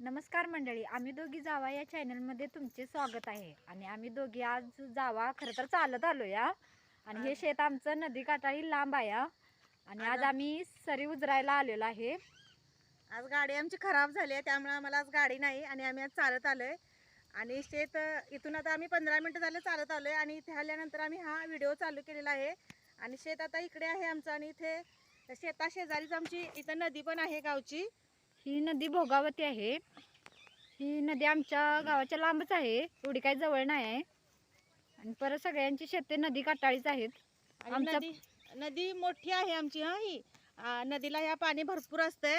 नमस्कार मंडळी आम्ही दोघी जावा या चॅनलमध्ये तुमचे स्वागत आहे. आणि आम्ही दोघी आज जावा खरं तर चालत आलो या आणि हे शेत आमचं नदी काठाळी लांब आहे. आणि आज आम्ही सरी उजरायला आलेलो आहे. आज गाडी आमची खराब झाली आहे त्यामुळे आम्हाला आज गाडी नाही आणि आम्ही आज चालत आलोय. आणि शेत इथून आता आम्ही पंधरा मिनिटं झाले चालत आलोय आणि इथे आल्यानंतर आम्ही हा व्हिडिओ चालू केलेला आहे. आणि शेत आता इकडे आहे आमचं आणि इथे शेता शेजारीच आमची इथं नदी पण आहे गावची. ही नदी भोगावती आहे. ही नदी आमच्या गावाच्या लांबच आहे. एवढी काही जवळ नाही आहे. आणि परत सगळ्यांची शेते नदी काठाळीच आहेत. आणि नदी नदी मोठी आहे आमची हा ही. नदीला ह्या पाणी भरपूर असतंय.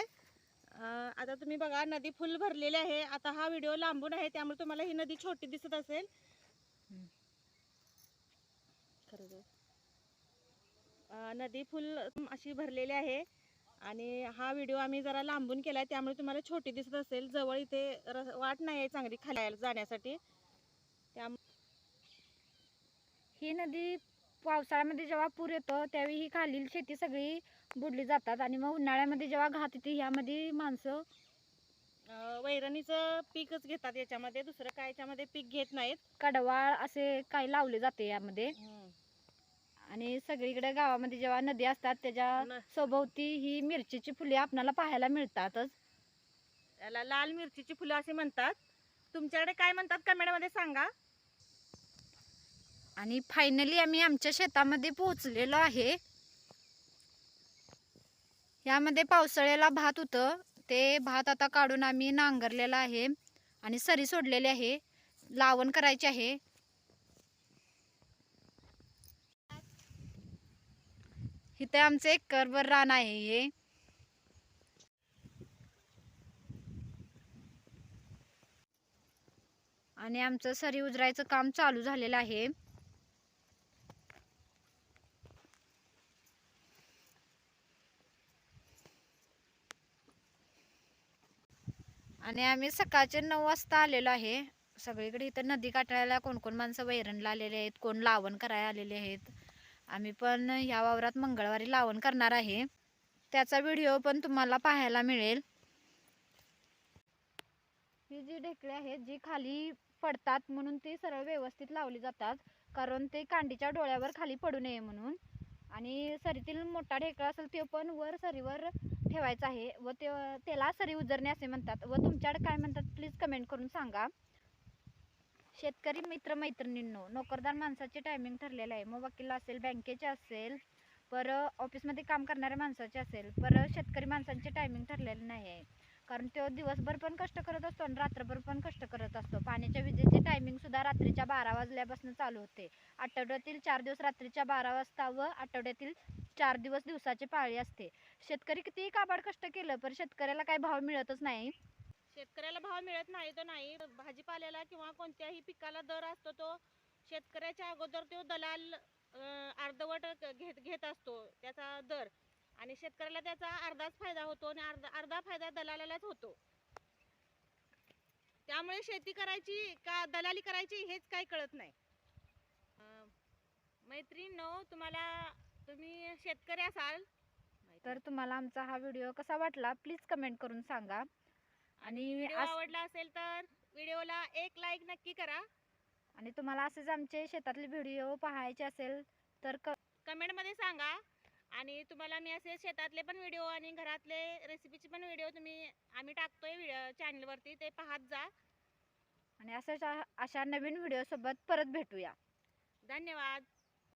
अ, आता तुम्ही बघा नदी फुल भरलेली आहे. आता हा व्हिडिओ लांबून आहे त्यामुळे तुम्हाला ही नदी छोटी दिसत असेल. हम्म. खरं अ, नदी फुल अशी भरलेली आहे. आणि हा व्हिडिओ आम्ही जरा लांबून केलाय त्यामुळे तुम्हाला छोटी दिसत असेल. जवळ इथे रस- वाट नाही आहे चांगली खाली जाण्यासाठी. ही नदी पावसाळ्यामध्ये जेव्हा पूर येतो त्यावेळी ही खालील शेती सगळी बुडली जातात. आणि मग उन्हाळ्यामध्ये जेव्हा घात येते ह्यामध्ये माणसं वैरणीचं पीकच घेतात याच्यामध्ये. दुसरं काय याच्यामध्ये पीक घेत नाहीत. कडवाळ असे काही लावले जाते यामध्ये. आणि सगळीकडे गावामध्ये जेव्हा नदी असतात त्याच्या सभोवती ही मिरचीची फुले आपणाला पाहायला मिळतातच. याला लाल मिरचीची फुलं असे म्हणतात. तुमच्याकडे काय म्हणतात कमेंटमध्ये सांगा. आणि फायनली आम्ही आमच्या शेतामध्ये पोहोचलेलो आहे. यामध्ये पावसाळ्याला भात होतं. ते भात आता काढून आम्ही नांगरलेलं आहे आणि सरी सोडलेली आहे. लावण करायची आहे. इथे आमचं एक करभर रान आहे हे. आणि आमचं सरी उजरायचं काम चालू झालेलं आहे. आणि आम्ही सकाळचे नऊ वाजता आलेलो आहे. सगळीकडे इथं नदी काटायला कोण कोण माणसं वैरणला आलेले आहेत कोण लावण करायला आलेले आहेत. आम्ही पण ह्या वावरात मंगळवारी लावण करणार आहे. त्याचा व्हिडिओ पण तुम्हाला पाहायला मिळेल. ही जी ढेकळे आहेत जी खाली पडतात म्हणून ती सरळ व्यवस्थित लावली जातात. कारण ते कांडीच्या डोळ्यावर खाली पडू नये म्हणून. आणि सरीतील मोठा ढेकळा असेल ते पण वर सरीवर ठेवायचा आहे. व ते त्याला सरी उजरणे असे म्हणतात. व तुमच्याकडे काय म्हणतात प्लीज कमेंट करून सांगा. शेतकरी मित्रमैत्रिणींनो नोकरदार माणसाचे टायमिंग ठरलेलं आहे. मग वकील असेल बँकेचे असेल पर ऑफिसमध्ये काम करणाऱ्या माणसाचे असेल पर शेतकरी माणसांचे टायमिंग ठरलेलं नाही आहे कारण तो दिवसभर पण कष्ट करत असतो आणि रात्रभर पण कष्ट करत असतो. पाण्याच्या विजेचे टायमिंगसुद्धा रात्रीच्या बारा वाजल्यापासून चालू होते. आठवड्यातील चार दिवस रात्रीच्या बारा वाजता व आठवड्यातील चार दिवस दिवसाची पाळी असते. शेतकरी कितीही काबाड कष्ट केलं पर शेतकऱ्याला काही भाव मिळतच नाही. शेतकऱ्याला भाव मिळत नाही तो नाही. भाजीपाल्याला किंवा कोणत्याही पिकाला दर असतो तो शेतकऱ्याच्या अगोदर तो दलाल अर्धवट घेत घेत असतो त्याचा दर. आणि शेतकऱ्याला त्याचा अर्धाच फायदा होतो आणि अर्धा अर्धा फायदा दलालालाच होतो. त्यामुळे शेती करायची का दलाली करायची हेच काही कळत नाही. मैत्रीण तुम्हाला तुम्ही शेतकरी असाल? तर तुम्हाला आमचा हा व्हिडिओ कसा वाटला प्लीज कमेंट करून सांगा. आणि व्हिडिओ अस- आवडला असेल तर व्हिडिओला एक लाईक नक्की करा. आणि तुम्हाला असेच आमचे शेतातले व्हिडिओ पाहायचे असेल तर क कमेंटमध्ये सांगा. आणि तुम्हाला मी असे शेतातले पण व्हिडिओ आणि घरातले रेसिपीचे पण व्हिडिओ तुम्ही आम्ही टाकतोय चॅनलवरती ते पाहत जा. आणि अशाच अशा नवीन व्हिडिओसोबत परत भेटूया. धन्यवाद.